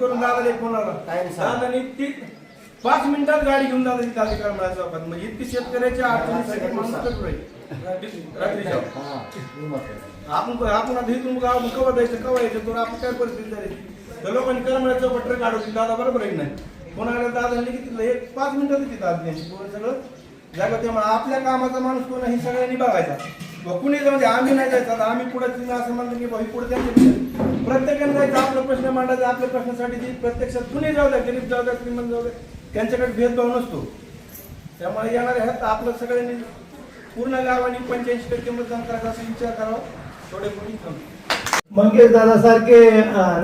करून दादा एक कोणाला. दादानी ती पाच मिनिटात गाडी घेऊन दादा तिथे आली करमाळ्या चौकात? म्हणजे इतकी शेतकऱ्याच्या अडचणी माणूस राहील. आपण आपण आता इथून गाव कवा जायचं कवा यायचं तर आपण काय परिस्थिती झाली? तर लोकांनी करमाळ्या चौकात ट्रक अडवली दादा बरोबर आहे नाही? कोणाला दादा की तिथलं? एक पाच मिनिटात आली त्यांची पोरं सगळं. जागा त्यामुळे आपल्या कामाचा माणूस कोण हे सगळ्यांनी बघायचा. कुणी जर म्हणजे आम्ही नाही जायचं आम्ही पुढे तिथं असं म्हणलं की भाई पुढे त्यांचे प्रत्येकाने जायचं आपला प्रश्न मांडायचा आपल्या प्रश्नासाठी ती प्रत्यक्षात कुणी जाऊ द्या गरीब जाऊ द्या श्रीमंत जाऊ द्या त्यांच्याकडे भेदभाव नसतो. त्यामुळे येणाऱ्या ह्यात आपलं सगळ्यांनी पूर्ण गावाने पंच्याऐंशी टक्के मतदान करायचा असा विचार करावा. थोडे कोणी मंगेश दादासारखे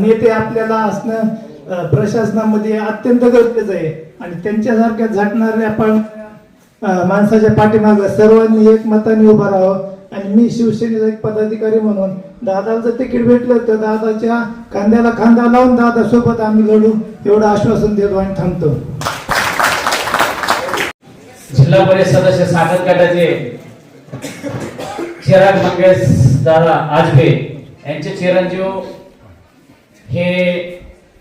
नेते आपल्याला असणं प्रशासनामध्ये अत्यंत गरजेचं आहे. आणि त्यांच्यासारख्या झटणाऱ्या पण माणसाच्या पाठीमागं सर्वांनी एकमताने उभं राहावं. आणि मी शिवसेनेचा एक पदाधिकारी म्हणून दादाचं तिकीट भेटलं तर दादाच्या खांद्याला खांदा लावून दादा सोबत आम्ही लढू एवढं आश्वासन देतो आणि थांबतो. जिल्हा परिषद सदस्य साखर गटाचे चिराग मंगेश दादा आजबे यांचे चिरंजीव हे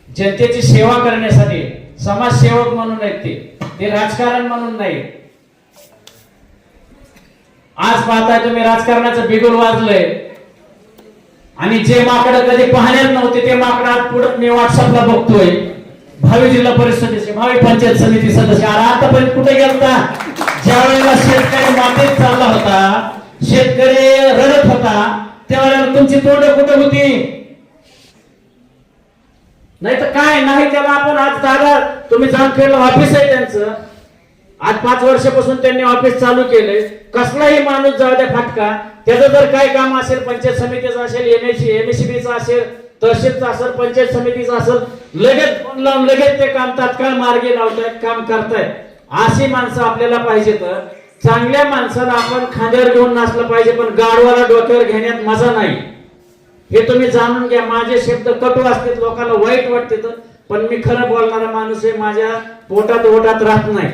जनतेची सेवा करण्यासाठी समाजसेवक म्हणून आहेत ते. ते राजकारण म्हणून नाही आज पाहताय तुम्ही राजकारणाचं बिगुल वाजलंय. आणि जे माकड कधी पाहण्यात नव्हते ते माकड आज पुढे मी व्हॉट्सअपला बघतोय. भावी जिल्हा परिषद सदस्य भावी पंचायत समिती सदस्य. आतापर्यंत कुठे गेलता? ज्या वेळेला शेतकरी मातीत चालला होता शेतकरी रडत होता त्यावेळेला तुमची तोंड कुठे होती? नाही तर काय? नाही त्याला आपण आज दादा तुम्ही जामखेडला ऑफिस आहे त्यांचं. आज पाच वर्षापासून त्यांनी ऑफिस चालू केलंय. कसलाही माणूस जाऊ द्या फाटका. त्याचं जर काय काम असेल पंचायत समितीचं असेल एमएसी एमएसीबीचं असेल तहसीलचं असेल पंचायत समितीचं असेल लगेच फोन लावून लगेच ते काम तात्काळ मार्गी लावतायत काम करतायत. अशी माणसं आपल्याला पाहिजे तर चांगल्या माणसाला आपण खांद्यावर घेऊन नाचलं पाहिजे पण गाडवाला डोक्यावर घेण्यात मजा नाही. हे तुम्ही जाणून घ्या. माझे शब्द कटू असतील लोकांना वाईट वाटते तर पण मी खरं बोलणारा माणूस आहे माझ्या पोटात ओटात राहत नाही.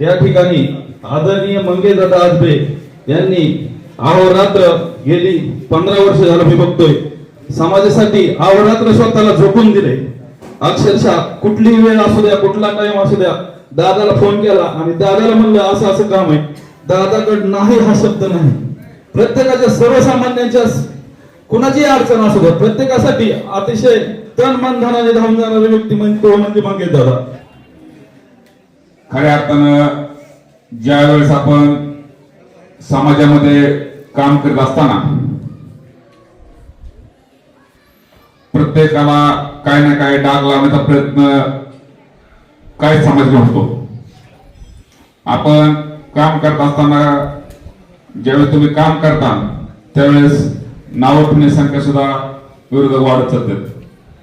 या ठिकाणी आदरणीय मंगेशदादा आजबे यांनी अहोरात्र गेली पंधरा वर्ष झालं मी बघतोय. समाजासाठी अहोरात्र स्वतःला झोपून दिले. अक्षरशः कुठलीही वेळ असू द्या कुठला टाइम असू द्या दादाला फोन केला आणि दादाला म्हणलं असं असं काम आहे. दादाकडे नाही हा शब्द नाही. प्रत्येकाच्या सर्वसामान्यांच्या कुणाची अडचण असू द्या. प्रत्येकासाठी अतिशय तन मन धनाने धावून जाणारी व्यक्ती म्हणजे तो म्हणजे मागे दादा खऱ्या अर्थानं ज्या वेळेस आपण समाजामध्ये काम करत असताना प्रत्येकाला काय ना काय डाग लावण्याचा प्रयत्न काय समाज होतो. आपण काम करत असताना ज्यावेळेस तुम्ही काम करता त्यावेळेस नाव संख्या सुद्धा विरोधक वाढत चालतात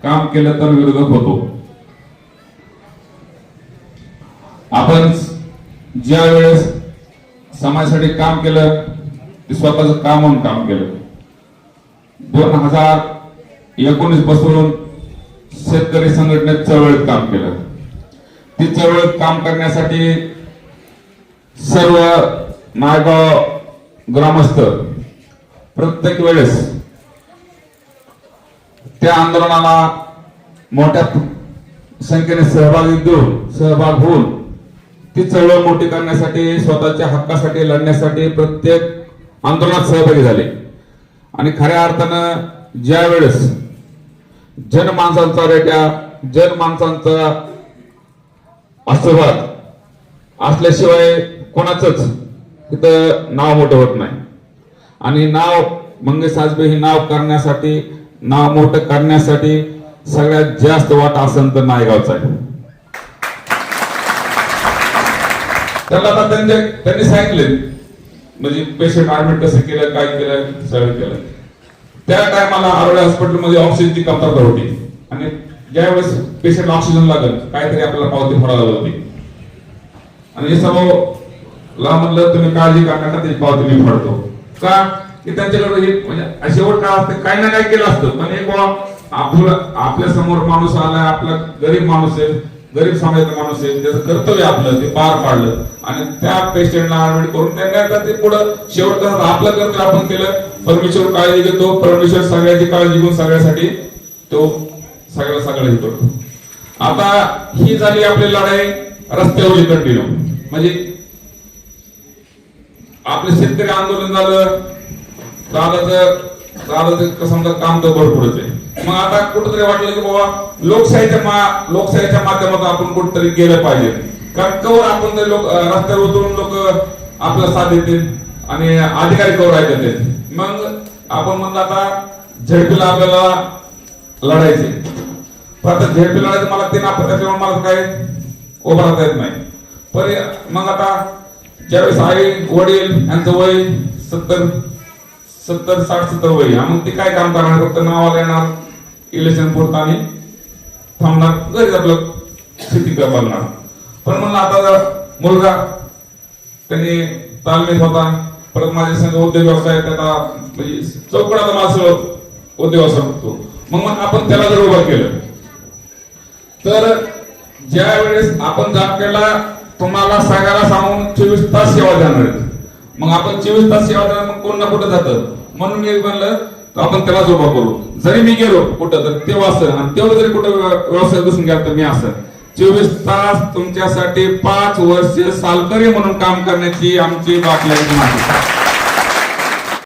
काम केलं तर विरोधक होतो. आपण ज्या वेळेस समाजासाठी काम केलं ते स्वतःच काम म्हणून काम केलं. दोन हजार एकोणीसपासून शेतकरी संघटनेत चळवळीत काम केलं. ती चळवळीत काम करण्यासाठी सर्व नायगाव ग्रामस्थ प्रत्येक वेळेस त्या आंदोलनाला मोठ्या संख्येने सहभागी देऊन सहभाग होऊन ती चळवळ मोठी करण्यासाठी स्वतःच्या हक्कासाठी लढण्यासाठी प्रत्येक आंदोलनात सहभागी झाले. आणि खऱ्या अर्थानं ज्या वेळेस जनमानसांचा रेट्या जनमानसांचा आशीर्वाद असल्याशिवाय कोणाचंच तिथं नाव मोठं होत नाही. आणि नाव मंगेश साजबे हे नाव करण्यासाठी नाव मोठं करण्यासाठी सगळ्यात जास्त वाटा असेल तर नायगावचा आहे. त्याला आता त्यांच्या त्यांनी सांगितले. म्हणजे पेशंट ऍडमिट कसं केलं काय केलं सगळं केलं. त्या टायमाला आरोग्य हॉस्पिटलमध्ये ऑक्सिजनची कमतरता होती. आणि ज्यावेळेस पेशंट ऑक्सिजन लागल काहीतरी आपल्याला पावती फोडायला लागली आणि हे सर्व ला म्हणलं तुम्ही काळजी का नका त्याची पावती मी फाडतो. का? की त्यांच्याकडे हे म्हणजे शेवट काय असतं काही ना काही केलं असतं. पण एक आपलं आपल्यासमोर माणूस आलाय आपला गरीब माणूस आहे. गरीब समाजाचा माणूस आहे त्याचं कर्तव्य आपलं ते पार पाडलं. आणि त्या पेशंटला ऍडमिट करून त्यांनी आता ते पुढं शेवट आपलं कर्तव्य आपण केलं परमेश्वर काळजी घेतो. परमेश्वर सगळ्याची काळजी घेऊन सगळ्यासाठी तो सगळं सगळं हे करतो. आता ही झाली आपली लढाई रस्त्यावरची कंटिन्यू म्हणजे आपलं शेतकरी आंदोलन झालं. झालं झालं समजा काम तर भरपूरच आहे. मग आता कुठेतरी वाटलं की बाबा लोकशाहीच्या मा लोकशाहीच्या माध्यमातून आपण कुठेतरी गेलं पाहिजे. कारण कवर आपण ते लोक रस्त्यावर उतरून लोक आपला साथ देतील आणि अधिकारी कवर ऐकतील मग आपण म्हणलं आता झेडपीला आपल्याला लढायचे पण आता झेडपी लढायचं मला ते नापत त्याच्यामुळे मला काय उभं राहता येत नाही. पण मग आता ज्यावेळेस आई वडील यांचं वय सत्तर सत्तर साठ सत्तर वय मग ते काय काम करणार? फक्त नावाला येणार? इलेक्शन पुरता आणि थांबणार घरी आपलं शेती बनणार पण म्हणलं आता जर मुलगा त्यांनी तालमीत होता परत माझ्या संघ उद्योग व्यवसाय त्याचा म्हणजे चौकडाचा माझं उद्योग व्यवसाय होतो मग आपण त्याला जर उभं केलं तर ज्या वेळेस आपण केला तुम्हाला सगळ्याला सांगून चोवीस तास सेवा देणार मग आपण चोवीस तास सेवा देणार मग कोण ना कुठं जातं? म्हणून मी म्हणलं तर आपण त्यालाच उभा करू. जरी मी गेलो कुठं तर तेव्हा असं आणि तेवढं जरी कुठं व्यवसाय बसून गेला तर मी असं. चोवीस तास तुमच्यासाठी पाच वर्ष सालकरी म्हणून काम करण्याची आमची बाकी आहे.